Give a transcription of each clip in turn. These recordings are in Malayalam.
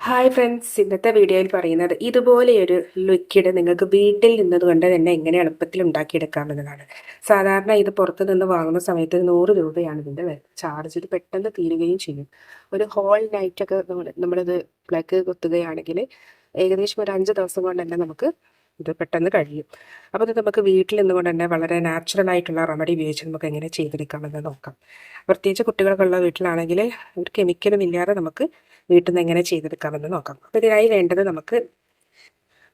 ഹായ് ഫ്രണ്ട്സ് ഇന്നത്തെ വീഡിയോയിൽ പറയുന്നത് ഇതുപോലെയൊരു ലിക്വിഡ് നിങ്ങൾക്ക് വീട്ടിൽ നിന്നതുകൊണ്ട് തന്നെ എങ്ങനെ എളുപ്പത്തിൽ ഉണ്ടാക്കിയെടുക്കാമെന്നതാണ്. സാധാരണ ഇത് പുറത്ത് നിന്ന് വാങ്ങുന്ന സമയത്ത് നൂറ് രൂപയാണ് ഇതിന്റെ വില. ചാർജ് ഇത് പെട്ടെന്ന് തീരുകയും ചെയ്യും. ഒരു ഹോൾ നൈറ്റൊക്കെ നമ്മൾ നമ്മളിത് പ്ലഗ് കൊത്തുകയാണെങ്കിൽ ഏകദേശം ഒരു അഞ്ച് ദിവസം കൊണ്ട് തന്നെ നമുക്ക് ഇത് പെട്ടെന്ന് കഴിയും. അപ്പോൾ ഇത് നമുക്ക് വീട്ടിൽ നിന്നുകൊണ്ട് തന്നെ വളരെ നാച്ചുറൽ ആയിട്ടുള്ള റെമഡി ഉപയോഗിച്ച് നമുക്ക് എങ്ങനെ ചെയ്തെടുക്കാമെന്ന് നോക്കാം. പ്രത്യേകിച്ച് കുട്ടികൾക്കുള്ള വീട്ടിലാണെങ്കിൽ ഒരു കെമിക്കലും ഇല്ലാതെ നമുക്ക് വീട്ടിൽ നിന്ന് എങ്ങനെ ചെയ്തെടുക്കാമെന്ന് നോക്കാം. അപ്പോൾ ഇതിനായി വേണ്ടത് നമുക്ക്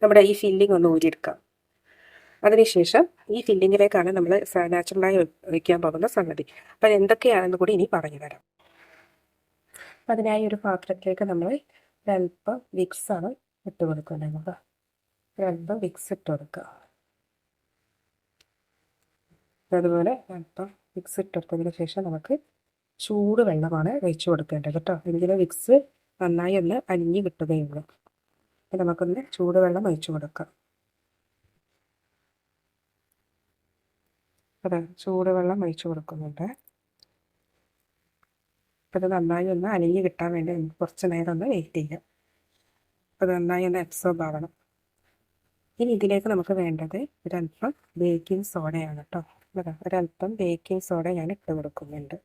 നമ്മുടെ ഈ ഫില്ലിംഗ് ഒന്ന് ഊരിയെടുക്കാം. അതിനുശേഷം ഈ ഫില്ലിങ്ങിലേക്കാണ് നമ്മൾ നാച്ചുറലായി വയ്ക്കാൻ പോകുന്ന സംഗതി. അപ്പം എന്തൊക്കെയാണെന്ന് കൂടി ഇനി പറഞ്ഞു തരാം. അതിനായി ഒരു പാത്രത്തിലേക്ക് നമ്മൾ ഒരല്പം വിക്സാണ് ഇട്ട് കൊടുക്കുന്നത് ഒരല്പം വിക്സ് ഇട്ട് കൊടുക്കുക. അതുപോലെ അല്പം വിക്സ് ഇട്ടെടുത്തതിന് ശേഷം നമുക്ക് ചൂട് വെള്ളമാണ് ഒഴിച്ച് കൊടുക്കേണ്ടത് കേട്ടോ. എങ്കിൽ വിക്സ് നന്നായി ഒന്ന് അലിഞ്ഞ് കിട്ടുകയുള്ളൂ അപ്പം നമുക്കൊന്ന് ചൂടുവെള്ളം ഒഴിച്ചു കൊടുക്കാം. അതെ ചൂടുവെള്ളം ഒഴിച്ചു കൊടുക്കുന്നുണ്ട്. അപ്പം ഇത് നന്നായി ഒന്ന് അലിഞ്ഞ് കിട്ടാൻ വേണ്ടി നമുക്ക് കുറച്ച് നേരം ഒന്ന് വെയിറ്റ് ചെയ്യാം. അപ്പം നന്നായി ഒന്ന് അബ്സോർബ് ആവണം. ഇനി ഇതിലേക്ക് നമുക്ക് വേണ്ടത് ഒരല്പം ബേക്കിംഗ് സോഡയാണ് കേട്ടോ അതാ ഒരല്പം ബേക്കിംഗ് സോഡ ഞാൻ ഇട്ട് കൊടുക്കുന്നുണ്ട്.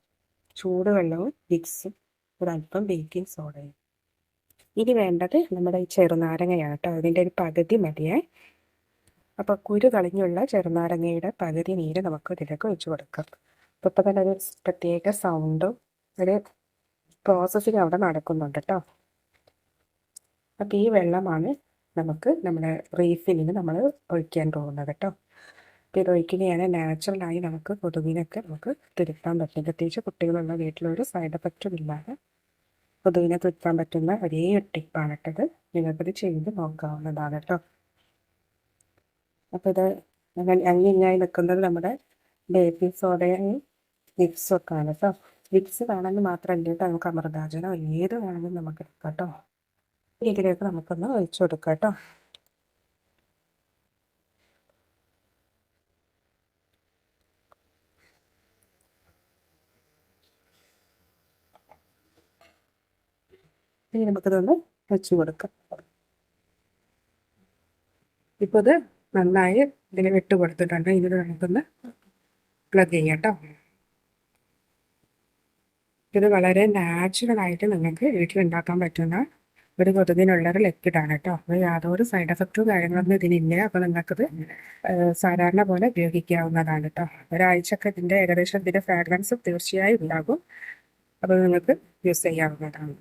ചൂടുവെള്ളവും വിക്സും ഒരല്പം ബേക്കിംഗ് സോഡയും ഇനി വേണ്ടത് നമ്മുടെ ഈ ചെറുനാരങ്ങയാണ് കേട്ടോ അതിന്റെ ഒരു പകുതി മതിയേ അപ്പോൾ കുരു കളഞ്ഞുള്ള ചെറുനാരങ്ങയുടെ പകുതി നീര് നമുക്ക് ഇതിലേക്ക് ഒഴിച്ചു കൊടുക്കാം. അപ്പോൾ ഇപ്പോൾ തന്നെ ഒരു പ്രത്യേക സൗണ്ടും ഒരു പ്രോസസ്സിങ് അവിടെ നടക്കുന്നുണ്ട് കേട്ടോ അപ്പോൾ ഈ വെള്ളമാണ് നമുക്ക് നമ്മുടെ റീഫില്ലിങ് നമ്മൾ ഒഴിക്കാൻ പോകുന്നത് കേട്ടോ. അപ്പോൾ ഇത് ഒഴിക്കുകയാണ്. നാച്ചുറലായി നമുക്ക് കൊതുകിനൊക്കെ നമുക്ക് തിരുത്താൻ പറ്റും. പ്രത്യേകിച്ച് കുട്ടികളുള്ള വീട്ടിലൊരു സൈഡ് എഫക്റ്റും ഇല്ലാതെ കൊതുകിനെ തിരുത്താൻ പറ്റുന്ന ഒരേ ടിപ്പാണ് കേട്ടത് നിങ്ങൾക്കത് ചെയ്ത് നോക്കാവുന്നതാണ് കേട്ടോ. അപ്പോൾ ഇത് അങ്ങിങ്ങായി നിൽക്കുന്നത് നമ്മുടെ ബേബി സോഡയും ലിപ്സും ഒക്കെ ആണ് കേട്ടോ. ലിപ്സ് വേണമെങ്കിൽ മാത്രമല്ല കേട്ടോ. നമുക്ക് അമൃതാചനം ഏത് വേണമെങ്കിലും നമുക്ക് എടുക്കാം കേട്ടോ. ഇതിലേക്ക് നമുക്കൊന്ന് ഒഴിച്ചു കൊടുക്കാം കേട്ടോ. ഇനി നമുക്കിതൊന്ന് വെച്ച് കൊടുക്കാം. ഇപ്പോൾ ഇത് നന്നായി ഇതിനെ വിട്ട് കൊടുത്തിട്ടുണ്ട്. ഇതിന് നമുക്കൊന്ന് പ്ലഗ് ചെയ്യാം കേട്ടോ. ഇത് വളരെ നാച്ചുറലായിട്ട് നിങ്ങൾക്ക് വീട്ടിലുണ്ടാക്കാൻ പറ്റുന്ന ഒരു ഒരു ലിക്വിഡാണ് കേട്ടോ. അപ്പോൾ യാതൊരു സൈഡ് എഫക്റ്റോ കാര്യങ്ങളൊന്നും ഇതിനില്ല അപ്പോൾ നിങ്ങൾക്കത് സാധാരണ പോലെ ഉപയോഗിക്കാവുന്നതാണ് കേട്ടോ. ഒരാഴ്ചയൊക്കെ ഇതിന്റെ ഏകദേശം ഇതിന്റെ ഫ്രാഗ്രൻസ് തീർച്ചയായും ഉണ്ടാകും. അപ്പോൾ നിങ്ങൾക്ക് യൂസ് ചെയ്യാവുന്നതാണ്.